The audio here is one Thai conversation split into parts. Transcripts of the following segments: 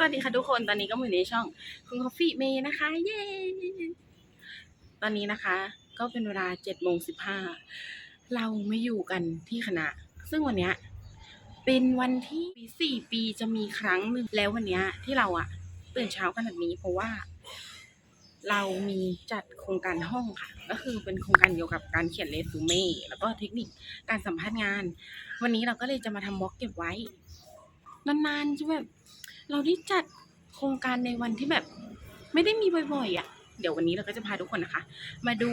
สวัสดีค่ะทุกคน ตอนนี้ก็อยู่ในช่องคุณคอฟฟี่เมย์นะคะ เย้ ตอนนี้นะคะ ก็เป็นเวลาเจ็ดโมงสิบห้า เราไม่อยู่กันที่คณะ ซึ่งวันเนี้ยเป็นวันที่ปีสี่ปีจะมีครั้งหนึ่งแล้ววันเนี้ยที่เราอะตื่นเช้าขนาดนี้เพราะว่า เรามีจัดโครงการห้องค่ะ ก็คือเป็นโครงการเกี่ยวกับการเขียนเรซูเม่แล้วก็เทคนิคการสัมภาษณ์งาน วันนี้เราก็เลยจะมาทำวอล์กเก็บไว้นานๆจะแบบ เราได้จัดโครงการในวันที่แบบไม่ได้มีบ่อยๆอะ เดี๋ยววันนี้เราก็จะพาทุกคนนะคะ มาดู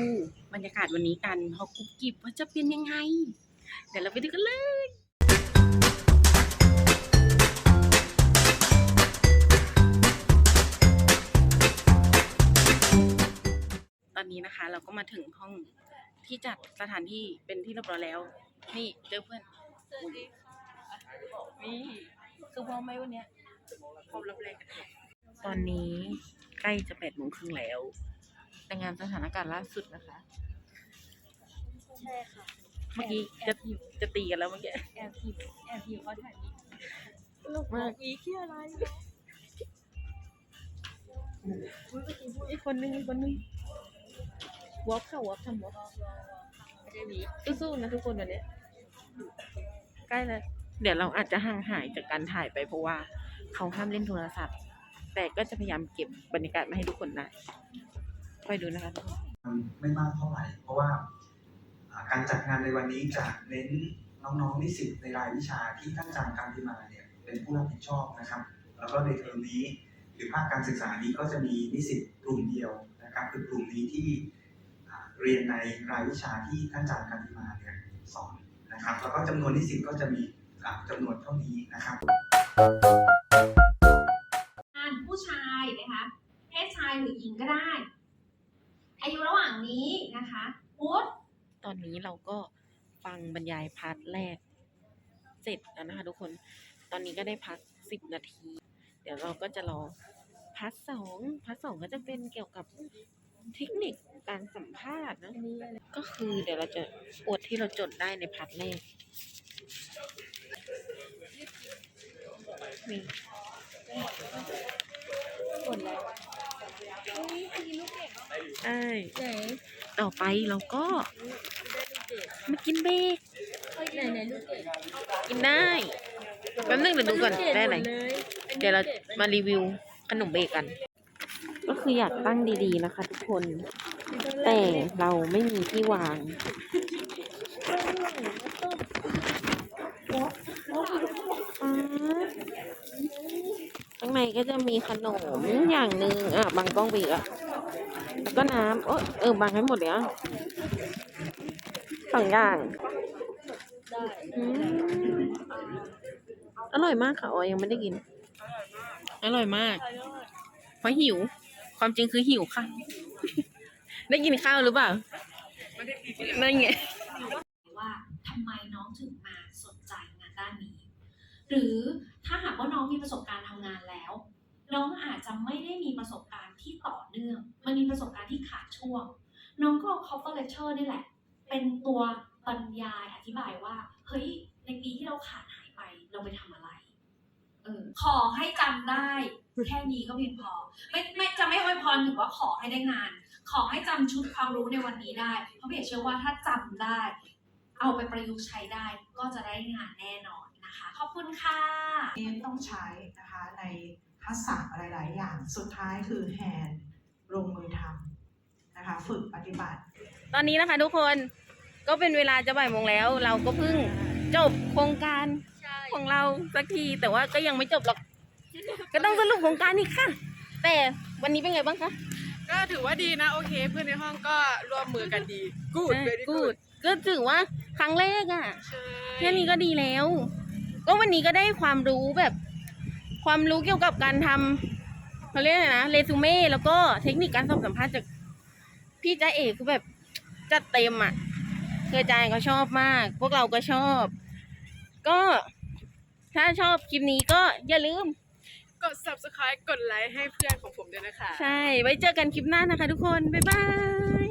บรรยากาศวันนี้กันพอกุ๊บกิบว่าจะเป็นยังไง เดี๋ยวเราไปดูกันเลยตอนนี้นะคะ เราก็มาถึงห้องที่จัดสถานที่เป็นที่เรียบร้อยแล้ว นี่เจอเพื่อนสวัสดีค่ะนี่คือพร้อมไหมวันเนี้ย พร้อมรับแรงกันตอนนี้ใกล้จะแปดโมงครึ่งแล้วรายงานสถานการณ์ล่าสุดนะคะ ใช่ค่ะเมื่อกี้จะจะตีกันแล้วเมื่อกี้แอบพิมแอบพิมเขาถ่ายวีตลกมากวีคืออะไรอีกคนนึงอีกคนนึงวอล์กค่ะวอล์กทำวอล์กไม่ได้วีสู้ๆนะทุกคนวันเนี้ยใกล้แล้วเดี๋ยวเราอาจจะห่างหายจากการถ่ายไปเพราะว่า เขาห้ามเล่นโทรศัพท์ แต่ก็จะพยายามเก็บบรรยากาศมาให้ทุกคนได้คอยดูนะคะทุกคนไม่มากเท่าไหร่ เพราะว่าการจัดงานในวันนี้จะเน้นน้องๆนิสิตในรายวิชาที่ท่านอาจารย์การพิมาเนี่ยเป็นผู้รับผิดชอบนะครับ แล้วก็ในเทอมนี้หรือภาคการศึกษานี้ก็จะมีนิสิตกลุ่มเดียวนะครับคือกลุ่มนี้ที่เรียนในรายวิชาที่ท่านอาจารย์การพิมาเนี่ยสอนนะครับ แล้วก็จำนวนนิสิตก็จะมีอ่าจำนวนเท่านี้นะครับ นนี้เราก็ฟังบรรยายพาร์ทแรก เสร็จแล้วนะคะทุกคน ตอนนี้ก็ได้พักสิบนาที เดี๋ยวเราก็จะรอพาร์ทสองพาร์ทสองก็จะเป็นเกี่ยวกับเทคนิคการสัมภาษณ์นะก็คือเดี๋ยวเราจะอวดที่เราจดได้ในพาร์ทแรกนี่หมดแล้วใช่ไหนต่อไปเราก็ มากินเบรกไหนไหนลูกเกดกินได้แป๊บนึงเดี๋ยวดูก่อนได้อะไรเดี๋ยวเรามารีวิวขนมเบรกกัน ก็คืออยากตั้งดีๆนะคะ ทุกคน แต่เราไม่มีที่วางอ่าข้างในก็จะมีขนมอย่างหนึ่งอะบางกล้องไปอีกอะแล้วก็น้ำเออเออบางให้หมดเลยอะ สองอย่างได้อืมอร่อยมากค่ะออยยังไม่ได้กิน อร่อยมาก เพราะหิว ความจริงคือหิวค่ะ ได้กินข้าวหรือเปล่านั่นไง ว่าทำไมน้องถึงมาสนใจงานด้านนี้ หรือถ้าหากว่าน้องมีประสบการณ์ทำงานแล้ว น้องอาจจะไม่ได้มีประสบการณ์ที่ต่อเนื่อง มันมีประสบการณ์ที่ขาดช่วง น้องก็เอา cover letter นี่แหละ เป็นตัวบรรยายอธิบายว่าเฮ้ยในปีที่เราขาดหายไปเราไปทำอะไรเออขอให้จำได้ แค่นี้ก็เพียงพอ ไม่ไม่จะไม่อวยพรถึงว่าขอให้ได้งาน ขอให้จำชุดความรู้ในวันนี้ได้ เพราะเบียเชื่อว่าถ้าจำได้ เอาไปประยุกต์ใช้ได้ก็จะได้งานแน่นอนนะคะ ขอบคุณค่ะที่ต้องใช้นะคะในทักษะหลาย ๆ อย่างสุดท้ายคือแฮนด์ลงมือทำนะคะ ฝึกปฏิบัติ ตอนนี้นะคะทุกคนก็เป็นเวลาจะบ่ายโมงแล้ว เราก็เพิ่งจบโครงการใช่ของเราสักทีแต่ว่าก็ยังไม่จบหรอก ก็ต้องสรุปโครงการอีกค่ะ แต่วันนี้เป็นไงบ้างคะก็ถือว่าดีนะโอเค เพื่อนในห้องก็ร่วมมือกันดีกูด very กูด good ก็ถือว่าครั้งแรกอะใช่แค่นี้ก็ดีแล้ว ก็วันนี้ก็ได้ความรู้แบบ ความรู้เกี่ยวกับการทำเขาเรียกอะไรนะเรซูเม่แล้วก็เทคนิคการสอบสัมภาษณ์จากพี่จ้าเอกคือแบบ จัดเต็มอะคืออาจารย์ก็ชอบมาก พวกเราก็ชอบ ก็ถ้าชอบคลิปนี้ก็อย่าลืม กด subscribe กดไลค์ให้เพื่อนของผมด้วยนะคะ ใช่ ไว้เจอกันคลิปหน้านะคะทุกคน บ๊ายบาย